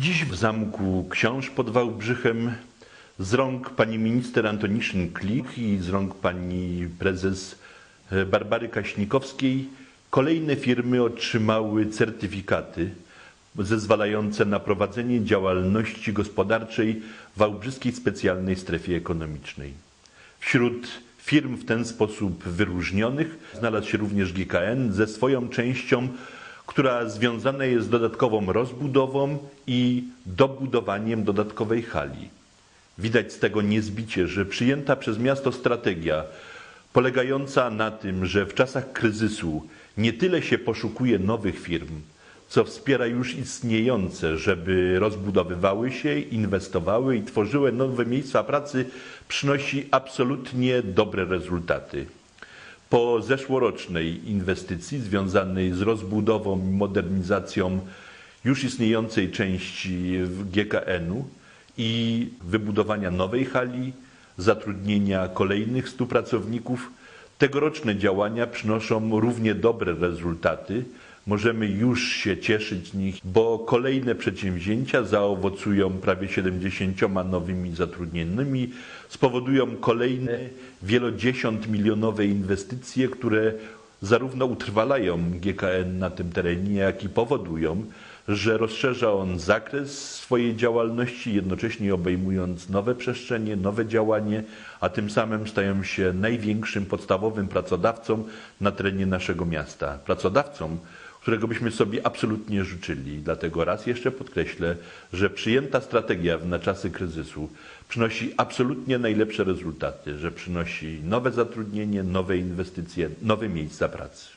Dziś w Zamku Książ pod Wałbrzychem z rąk pani minister Antoniszyn-Klich i z rąk pani prezes e, Barbary Kaśnikowskiej kolejne firmy otrzymały certyfikaty zezwalające na prowadzenie działalności gospodarczej w Wałbrzyskiej Specjalnej Strefie Ekonomicznej. Wśród firm w ten sposób wyróżnionych znalazł się również GKN ze swoją częścią, która związana jest z dodatkową rozbudową i dobudowaniem dodatkowej hali. Widać z tego niezbicie, że przyjęta przez miasto strategia polegająca na tym, że w czasach kryzysu nie tyle się poszukuje nowych firm, co wspiera już istniejące, żeby rozbudowywały się, inwestowały i tworzyły nowe miejsca pracy, przynosi absolutnie dobre rezultaty. Po zeszłorocznej inwestycji związanej z rozbudową i modernizacją już istniejącej części GKN-u i wybudowania nowej hali, zatrudnienia kolejnych stu pracowników, tegoroczne działania przynoszą równie dobre rezultaty. Możemy już się cieszyć z nich, bo kolejne przedsięwzięcia zaowocują prawie 70 nowymi zatrudnionymi, spowodują kolejne wielodziesiąt milionowe inwestycje, które zarówno utrwalają GKN na tym terenie, jak i powodują, że rozszerza on zakres swojej działalności, jednocześnie obejmując nowe przestrzenie, nowe działanie, a tym samym stają się największym podstawowym pracodawcą na terenie naszego miasta. Pracodawcą, którego byśmy sobie absolutnie życzyli. Dlatego raz jeszcze podkreślę, że przyjęta strategia na czasy kryzysu przynosi absolutnie najlepsze rezultaty, że przynosi nowe zatrudnienie, nowe inwestycje, nowe miejsca pracy.